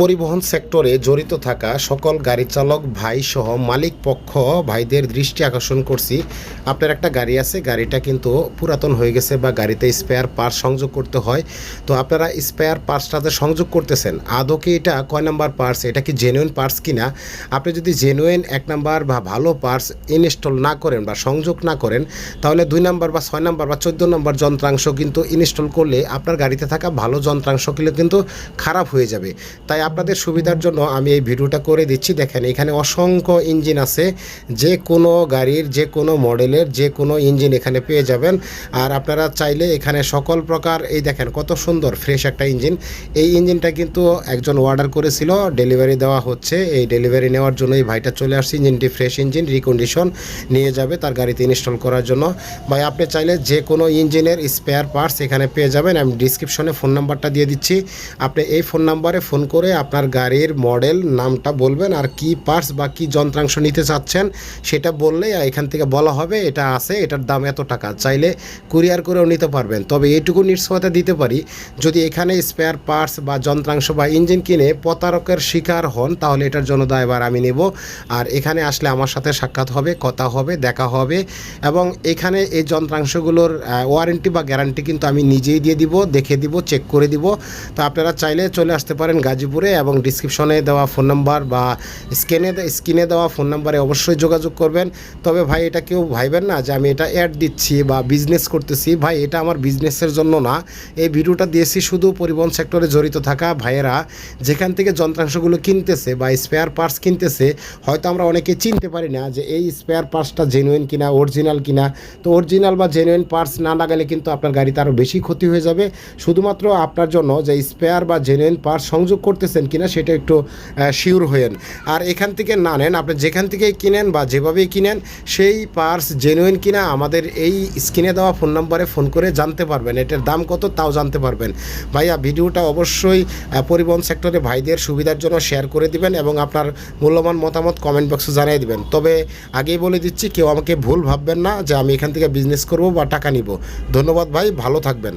পরিবহন সেক্টরে জড়িত থাকা সকল গাড়ি চালক ভাই সহ মালিক পক্ষ ভাইদের দৃষ্টি আকর্ষণ করছি। আপনার একটা গাড়ি আছে, গাড়িটা কিন্তু পুরাতন হয়ে গেছে বা গাড়িতে স্পেয়ার পার্টস সংযোগ করতে হয়। তো আপনারা স্পেয়ার পার্টসটাতে সংযোগ করতেছেন, আদৌ কি এটা কয় নাম্বার পার্টস এটা কি জেনুইন পার্টস কিনা? আপনি যদি জেনুইন এক নাম্বার বা ভালো পার্টস ইনস্টল না করেন বা সংযোগ না করেন, তাহলে দুই নাম্বার বা ছয় নাম্বার বা চোদ্দ নম্বর যন্ত্রাংশ কিন্তু ইনস্টল করলে আপনার গাড়িতে থাকা ভালো যন্ত্রাংশগুলো কিন্তু খারাপ হয়ে যাবে। তাই আপনাদের সুবিধার জন্য আমি এই ভিডিওটা করে দিচ্ছি। দেখেন, এখানে অসংখ্য ইঞ্জিন আছে। যে কোনো গাড়ির, যে কোনো মডেলের, যে কোনো ইঞ্জিন এখানে পেয়ে যাবেন। আর আপনারা চাইলে এখানে সকল প্রকার, এই দেখেন কত সুন্দর, ফ্রেশ একটা ইঞ্জিন। এই ইঞ্জিনটা কিন্তু একজন অর্ডার করেছিল ডেলিভারি দেওয়া হচ্ছে। এই ডেলিভারি নেওয়ার জন্য এই ভাইটা চলে আসছে। ইঞ্জিনটি ফ্রেশ ইঞ্জিন রিকন্ডিশন নিয়ে যাবে তার গাড়িতে ইনস্টল করার জন্য। ভাই, আপনি চাইলে যে কোনো ইঞ্জিনের স্পেয়ার পার্টস এখানে পেয়ে যাবেন। আমি ডিসক্রিপশনে ফোন নাম্বারটা দিয়ে দিচ্ছি। আপনি এই ফোন নাম্বারে ফোন করে আপনার গাড়ির মডেল নামটা বলবেন আর কি পার্টস বা কি যন্ত্রাংশ নিতে চাচ্ছেন সেটা বললেই এখান থেকে বলা হবে, এটা আছে, এটার দাম এত টাকা। চাইলে কুরিয়ার করেও নিতে পারবেন। তবে এইটুকু নিশ্চয়তা দিতে পারি, যদি এখানে স্পেয়ার পার্টস বা যন্ত্রাংশ বা ইঞ্জিন কিনে প্রতারকের শিকার হন, তাহলে এটার জন্য দায়ভার আমি নেব। আর এখানে আসলে আমার সাথে সাক্ষাৎ হবে, কথা হবে, দেখা হবে এবং এখানে এই যন্ত্রাংশগুলোর ওয়ারেন্টি বা গ্যারান্টি কিন্তু আমি নিজেই দিয়ে দিব, দেখে দিব চেক করে দিব। তো আপনারা চাইলে চলে আসতে পারেন গাজীপুরে। এবং ডিসক্রিপশনে দেওয়া ফোন নাম্বার বা স্ক্যানে স্ক্রিনে দেওয়া ফোন নাম্বারে অবশ্যই যোগাযোগ করবেন। তবে ভাই, এটা কেউ ভাইবেন না যে আমি এটা অ্যাড দিচ্ছি বা বিজনেস করতেছি। ভাই, এটা আমার বিজনেসের জন্য না। এই ভিডিওটা দিয়েছি শুধু পরিবহন সেক্টরে জড়িত থাকা ভাইয়েরা। যেখান থেকে যন্ত্রাংশগুলো কিনতেছে বা স্পেয়ার পার্টস কিনতেছে, হয়তো আমরা অনেকে চিনতে পারি না যে এই স্পেয়ার পার্টসটা জেনুইন কিনা অরিজিনাল কিনা। তো অরিজিনাল বা জেনুইন পার্টস না লাগালে কিন্তু আপনার গাড়িতে আরও বেশি ক্ষতি হয়ে যাবে। শুধুমাত্র আপনার জন্য যে স্পেয়ার বা জেনুইন পার্টস সংযোগ করতেছেন কিনা সেটা একটু শিওর হয়েন। আর এখান থেকে না নেন, আপনি যেখান থেকেই কিনেন বা যেভাবেই কিনেন, সেই পার্টস জেনুইন কিনা আমাদের এই স্ক্রিনে দেওয়া ফোন নাম্বারে ফোন করে জানতে পারবেন। এটার দাম কত তাও জানতে পারবেন। ভাইয়া, ভিডিওটা অবশ্যই পরিবহন সেক্টরে ভাইদের সুবিধার জন্য শেয়ার করে দিবেন এবং আপনার মূল্যবান মতামত কমেন্ট বক্সে জানিয়ে দিবেন। তবে আগেই বলে দিচ্ছি, কেউ আমাকে ভুল ভাববেন না যে আমি এখান থেকে বিজনেস করব বা টাকা নিব। ধন্যবাদ ভাই, ভালো থাকবেন।